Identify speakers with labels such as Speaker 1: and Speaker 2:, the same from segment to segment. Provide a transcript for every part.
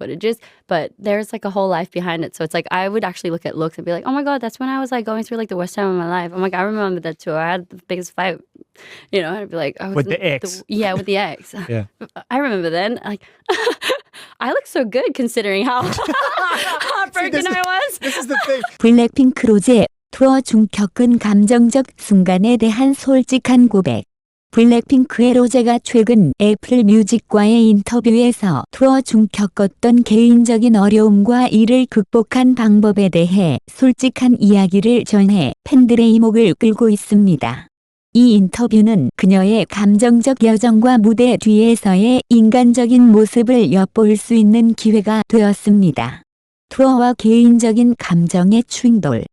Speaker 1: footages, but there's like a whole life behind it. So it's like I would actually look at looks and be like, oh my god, that's when I was like going through like the worst time of my life. I'm like, I remember that too. I had the biggest fight. You know, I'd be like, oh,
Speaker 2: With the ex.
Speaker 1: yeah, with the ex.
Speaker 2: Yeah.
Speaker 1: I remember then. Like, I look so good considering how heartbroken
Speaker 2: this-
Speaker 1: I was.
Speaker 2: This is the thing.
Speaker 3: 블랙핑크 로제 투어 중 겪은 감정적 순간에 대한 솔직한 고백. 블랙핑크의 로제가 최근 애플 뮤직과의 인터뷰에서 투어 중 겪었던 개인적인 어려움과 이를 극복한 방법에 대해 솔직한 이야기를 전해 팬들의 이목을 끌고 있습니다. 이 인터뷰는 그녀의 감정적 여정과 무대 뒤에서의 인간적인 모습을 엿볼 수 있는 기회가 되었습니다. 투어와 개인적인 감정의 충돌.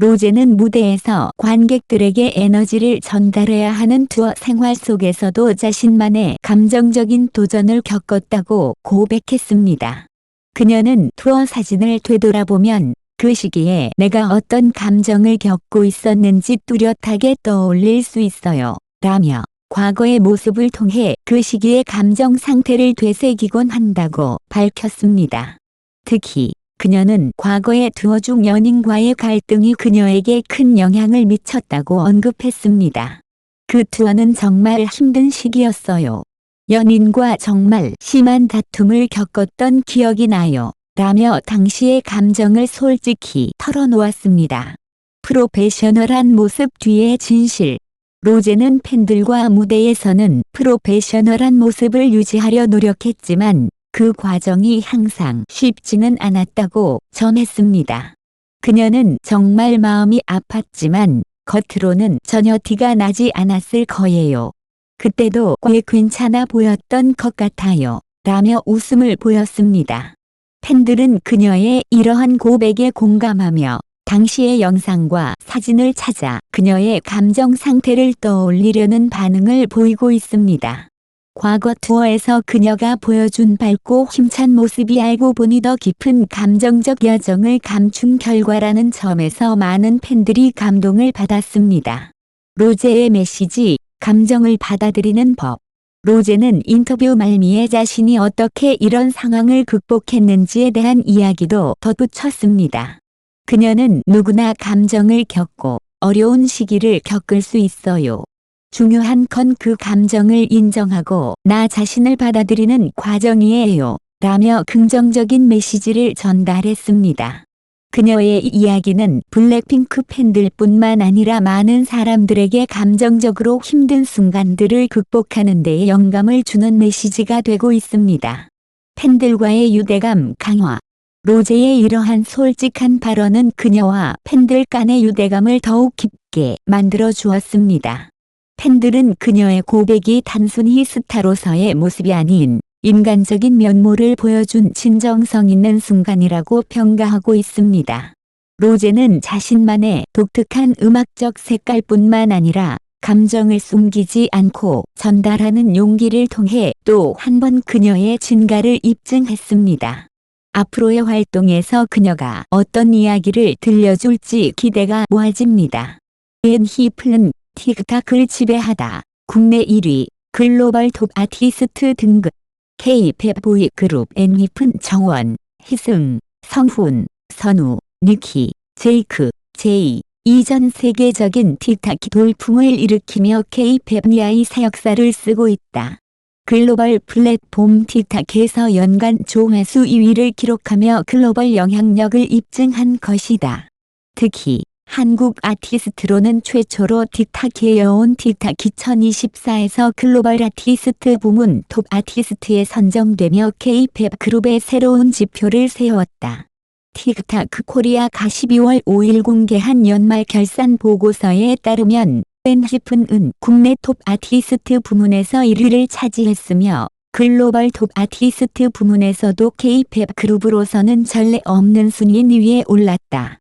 Speaker 3: 로제는 무대에서 관객들에게 에너지를 전달해야 하는 투어 생활 속에서도 자신만의 감정적인 도전을 겪었다고 고백했습니다. 그녀는 투어 사진을 되돌아보면 그 시기에 내가 어떤 감정을 겪고 있었는지 뚜렷하게 떠올릴 수 있어요. 라며 과거의 모습을 통해 그 시기의 감정 상태를 되새기곤 한다고 밝혔습니다. 특히 그녀는 과거의 투어 중 연인과의 갈등이 그녀에게 큰 영향을 미쳤다고 언급했습니다. 그 투어는 정말 힘든 시기였어요. 연인과 정말 심한 다툼을 겪었던 기억이 나요. 라며 당시의 감정을 솔직히 털어놓았습니다. 프로페셔널한 모습 뒤의 진실. 로제는 팬들과 무대에서는 프로페셔널한 모습을 유지하려 노력했지만 그 과정이 항상 쉽지는 않았다고 전했습니다. 그녀는 정말 마음이 아팠지만 겉으로는 전혀 티가 나지 않았을 거예요. 그때도 꽤 괜찮아 보였던 것 같아요. 라며 웃음을 보였습니다. 팬들은 그녀의 이러한 고백에 공감하며 당시의 영상과 사진을 찾아 그녀의 감정 상태를 떠올리려는 반응을 보이고 있습니다. 과거 투어에서 그녀가 보여준 밝고 힘찬 모습이 알고 보니 더 깊은 감정적 여정을 감춘 결과라는 점에서 많은 팬들이 감동을 받았습니다. 로제의 메시지, 감정을 받아들이는 법. 로제는 인터뷰 말미에 자신이 어떻게 이런 상황을 극복했는지에 대한 이야기도 덧붙였습니다. 그녀는 누구나 감정을 겪고 어려운 시기를 겪을 수 있어요. 중요한 건 그 감정을 인정하고 나 자신을 받아들이는 과정이에요. 라며 긍정적인 메시지를 전달했습니다. 그녀의 이야기는 블랙핑크 팬들뿐만 아니라 많은 사람들에게 감정적으로 힘든 순간들을 극복하는 데 영감을 주는 메시지가 되고 있습니다. 팬들과의 유대감 강화 로제의 이러한 솔직한 발언은 그녀와 팬들 간의 유대감을 더욱 깊게 만들어 주었습니다. 팬들은 그녀의 고백이 단순히 스타로서의 모습이 아닌 인간적인 면모를 보여준 진정성 있는 순간이라고 평가하고 있습니다. 로제는 자신만의 독특한 음악적 색깔뿐만 아니라 감정을 숨기지 않고 전달하는 용기를 통해 또 한 번 그녀의 진가를 입증했습니다. 앞으로의 활동에서 그녀가 어떤 이야기를 들려줄지 기대가 모아집니다. 엔히플은 틱탁을 지배하다. 국내 1위, 글로벌 톱 아티스트 등급. K-팝 보이 그룹 엔휘픈 정원, 희승, 성훈, 선우, 니키, 제이크, 제이. 이전 세계적인 틱탁이 돌풍을 일으키며 K-팝 니아의 새 역사를 쓰고 있다. 글로벌 플랫폼 틱탁에서 연간 조회수 2위를 기록하며 글로벌 영향력을 입증한 것이다. 특히 한국 아티스트로는 최초로 틱탁에 여온 틱탁 2024에서 글로벌 아티스트 부문 톱 아티스트에 선정되며 K-팝 그룹의 새로운 지표를 세웠다. 틱탁 코리아가 12월 5일 공개한 연말 결산 보고서에 따르면 벤히픈은 국내 톱 아티스트 부문에서 1위를 차지했으며 글로벌 톱 아티스트 부문에서도 K-팝 그룹으로서는 전례 없는 순위 2위에 올랐다.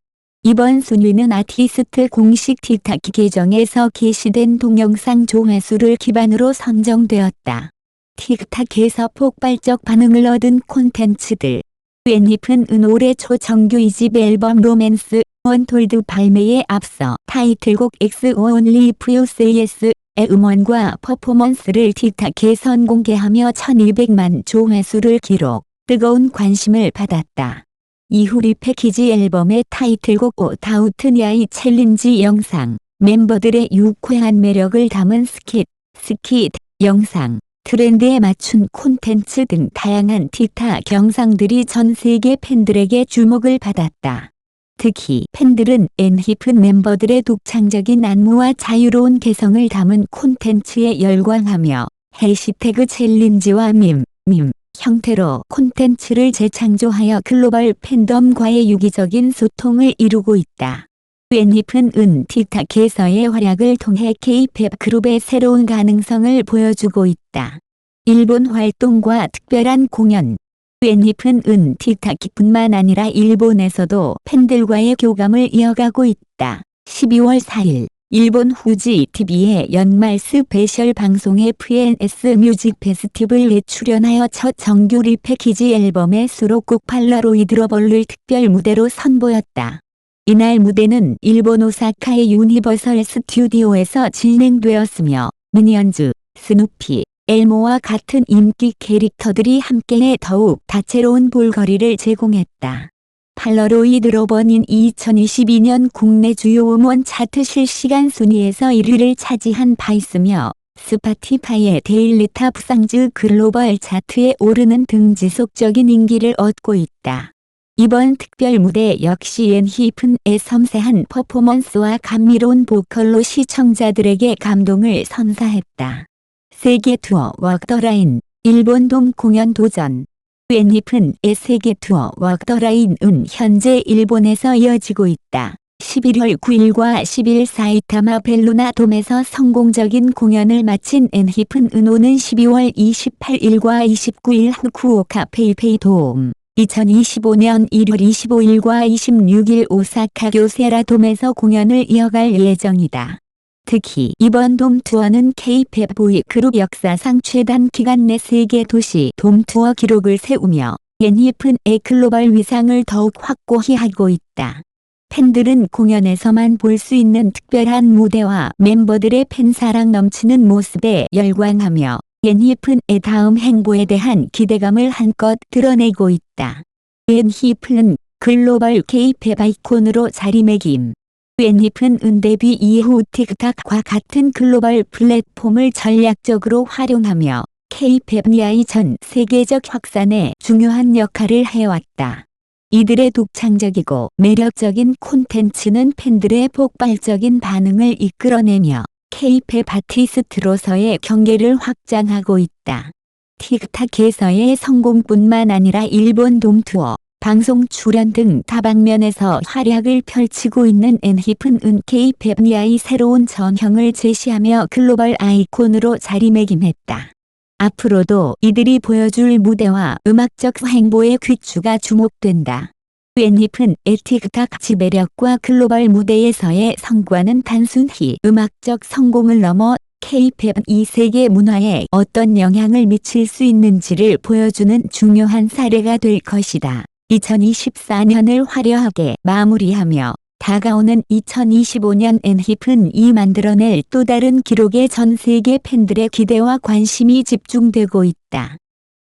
Speaker 3: 이번 순위는 아티스트 공식 틱탁 계정에서 게시된 동영상 조회수를 기반으로 선정되었다. 틱탁에서 폭발적 반응을 얻은 콘텐츠들. 웬잎은 올해 초 정규 2집 앨범 로맨스 원톨드 발매에 앞서 타이틀곡 X Only If You Say Yes의 음원과 퍼포먼스를 틱탁에 선공개하며 1200만 조회수를 기록. 뜨거운 관심을 받았다. 이후 리 패키지 앨범의 타이틀곡 다우트니아이 챌린지 영상, 멤버들의 유쾌한 매력을 담은 스킷, 스킷, 영상, 트렌드에 맞춘 콘텐츠 등 다양한 틱탁 영상들이 전 세계 팬들에게 주목을 받았다. 특히 팬들은 엔히픈 멤버들의 독창적인 안무와 자유로운 개성을 담은 콘텐츠에 열광하며 해시태그 챌린지와 밈, 밈 형태로 콘텐츠를 재창조하여 글로벌 팬덤과의 유기적인 소통을 이루고 있다. 엔히픈 은 틱탁에서의 활약을 통해 K-팝 그룹의 새로운 가능성을 보여주고 있다. 일본 활동과 특별한 공연 엔히픈 은 틱탁뿐만 아니라 일본에서도 팬들과의 교감을 이어가고 있다. 12월 4일 일본 후지 TV의 연말 스페셜 방송에 FNS 뮤직 페스티벌에 출연하여 첫 정규 리패키지 앨범의 수록곡 팔라로이드러벌을 특별 무대로 선보였다. 이날 무대는 일본 오사카의 유니버설 스튜디오에서 진행되었으며 미니언즈, 스누피, 엘모와 같은 인기 캐릭터들이 함께해 더욱 다채로운 볼거리를 제공했다. 팔러로이드 로버는 2022년 국내 주요 음원 차트 실시간 순위에서 1위를 차지한 바 있으며 스파티파이의 데일리 탑 상즈 글로벌 차트에 오르는 등 지속적인 인기를 얻고 있다. 이번 특별 무대 역시 엔히픈의 섬세한 퍼포먼스와 감미로운 보컬로 시청자들에게 감동을 선사했다. 세계 투어 워크더라인 일본 돔 공연 도전 엔히픈의 세계 투어 워크더라인은 현재 일본에서 이어지고 있다. 11월 9일과 10일 사이타마 벨루나 돔에서 성공적인 공연을 마친 엔히픈은 오는 12월 28일과 29일 후쿠오카 페이페이 돔 2025년 1월 25일과 26일 오사카 교세라 돔에서 공연을 이어갈 예정이다. 특히 이번 돔 투어는 K-팝 보이 그룹 역사상 최단 기간 내 세계 도시 돔 투어 기록을 세우며 엔히픈의 글로벌 위상을 더욱 확고히 하고 있다. 팬들은 공연에서만 볼 수 있는 특별한 무대와 멤버들의 팬사랑 넘치는 모습에 열광하며 엔히픈의 다음 행보에 대한 기대감을 한껏 드러내고 있다. 엔히픈은 글로벌 K-팝 아이콘으로 자리매김. 엔히픈은 데뷔 이후 틱탁과 같은 글로벌 플랫폼을 전략적으로 활용하며 K-팝니아의 전 세계적 확산에 중요한 역할을 해왔다. 이들의 독창적이고 매력적인 콘텐츠는 팬들의 폭발적인 반응을 이끌어내며 K-팝 아티스트로서의 경계를 확장하고 있다. 틱탁에서의 성공뿐만 아니라 일본 돔투어, 방송 출연 등 다방면에서 활약을 펼치고 있는 엔히픈 은 K-팝니아의 새로운 전형을 제시하며 글로벌 아이콘으로 자리매김했다. 앞으로도 이들이 보여줄 무대와 음악적 행보의 귀추가 주목된다. 웬힙은 에틱탁 지배력과 글로벌 무대에서의 성과는 단순히 음악적 성공을 넘어 K-팝 이 세계 문화에 어떤 영향을 미칠 수 있는지를 보여주는 중요한 사례가 될 것이다. 2024년을 화려하게 마무리하며 다가오는 2025년 엔힙은 이 만들어낼 또 다른 기록에 전 세계 팬들의 기대와 관심이 집중되고 있다.